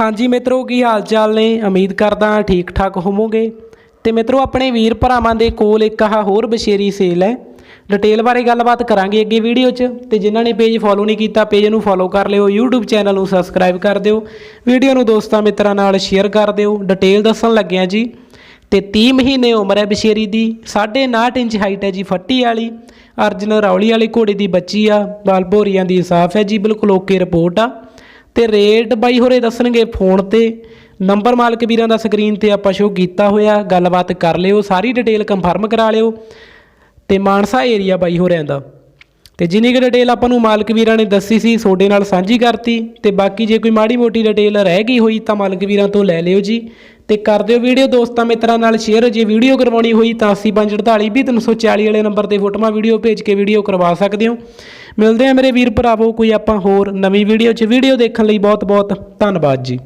ਹਾਂਜੀ ਮਿੱਤਰੋ, ਕੀ ਹਾਲ ਚਾਲ ਨੇ? ਉਮੀਦ ਕਰਦਾ ਠੀਕ ਠਾਕ ਹੋਵੋਗੇ। ਤੇ ਮਿੱਤਰੋ, ਆਪਣੇ ਵੀਰ ਭਰਾਵਾਂ ਦੇ ਕੋਲ ਇੱਕ ਆਹ ਹੋਰ ਬਸ਼ੇਰੀ ਸੇਲ ਹੈ। ਡਿਟੇਲ ਬਾਰੇ ਗੱਲਬਾਤ ਕਰਾਂਗੇ ਅੱਗੇ ਵੀਡੀਓ 'ਚ। ਤੇ ਜਿਨ੍ਹਾਂ ਨੇ ਪੇਜ ਫੋਲੋ ਨਹੀਂ ਕੀਤਾ, ਪੇਜ ਨੂੰ ਫੋਲੋ ਕਰ ਲਿਓ, YouTube ਚੈਨਲ ਨੂੰ ਸਬਸਕ੍ਰਾਈਬ ਕਰ ਦਿਓ। ਵੀਡੀਓ ਨੂੰ ਦੋਸਤਾਂ ਮਿੱਤਰਾਂ ਨਾਲ ਸ਼ੇਅਰ ਕਰ ਦਿਓ। ਡਿਟੇਲ ਦੱਸਣ ਲੱਗਿਆ ਜੀ, ਤੇ 30 ਮਹੀਨੇ ਉਮਰ ਹੈ ਬਸ਼ੇਰੀ ਦੀ 9.5 ਇੰਚ ਹਾਈਟ ਹੈ ਜੀ ਫੱਟੀ ਵਾਲੀ। ਅਰਜਨ ਰੌਲੀ ਵਾਲੀ ਘੋੜੇ ਦੀ ਬੱਚੀ ਆ, ਬਾਲ ਭੋਰੀਆਂ ਦੀ ਸਾਫ਼ ਹੈ ਜੀ, ਬਿਲਕੁਲ ਓਕੇ ਰਿਪੋਰਟ ਆ। ਤੇ ਰੇਟ ਬਾਈ ਹੋਰੇ ਦੱਸਣਗੇ ਫੋਨ ਤੇ। ਨੰਬਰ ਮਾਲਕ ਵੀਰਾਂ ਦਾ ਸਕਰੀਨ ਤੇ ਆਪਾਂ ਸ਼ੋ ਕੀਤਾ ਹੋਇਆ, ਗੱਲਬਾਤ ਕਰ ਲਿਓ, ਸਾਰੀ ਡਿਟੇਲ ਕੰਫਰਮ ਕਰਾ ਲਿਓ। ਤੇ ਮਾਨਸਾ ਏਰੀਆ ਬਾਈ ਹੋਰਿਆਂ ਦਾ। ਤੇ ਜਿੰਨੀ ਕੁ ਡਿਟੇਲ ਆਪਾਂ ਨੂੰ ਮਾਲਕ ਵੀਰਾਂ ਨੇ ਦੱਸੀ ਸੀ, ਤੁਹਾਡੇ ਨਾਲ ਸਾਂਝੀ ਕਰਤੀ, ਤੇ ਬਾਕੀ ਜੇ ਕੋਈ ਮਾੜੀ ਮੋਟੀ ਡਿਟੇਲ ਰਹਿ ਗਈ ਹੋਈ ਤਾਂ ਮਾਲਕ ਵੀਰਾਂ ਤੋਂ ਲੈ ਲਿਓ ਜੀ। ਤੇ ਕਰ ਦਿਓ ਵੀਡੀਓ ਦੋਸਤਾਂ ਮਿੱਤਰਾਂ ਨਾਲ ਸ਼ੇਅਰ ਜੇ ਵੀਡੀਓ ਕਰਵਾਉਣੀ ਹੋਈ ਤਾਂ 8548 340 ਵਾਲੇ ਨੰਬਰ ਤੇ ਫੋਟੋਆਂ ਵੀਡੀਓ ਭੇਜ ਕੇ ਵੀਡੀਓ ਕਰਵਾ ਸਕਦੇ ਹੋ। ਮਿਲਦੇ ਆ ਮੇਰੇ ਵੀਰ ਭਰਾਵੋ, ਕੋਈ ਆਪਾਂ ਹੋਰ ਨਵੀਂ ਵੀਡੀਓ 'ਚ ਵੀਡੀਓ ਦੇਖਣ ਲਈ ਬਹੁਤ ਬਹੁਤ ਧੰਨਵਾਦ ਜੀ।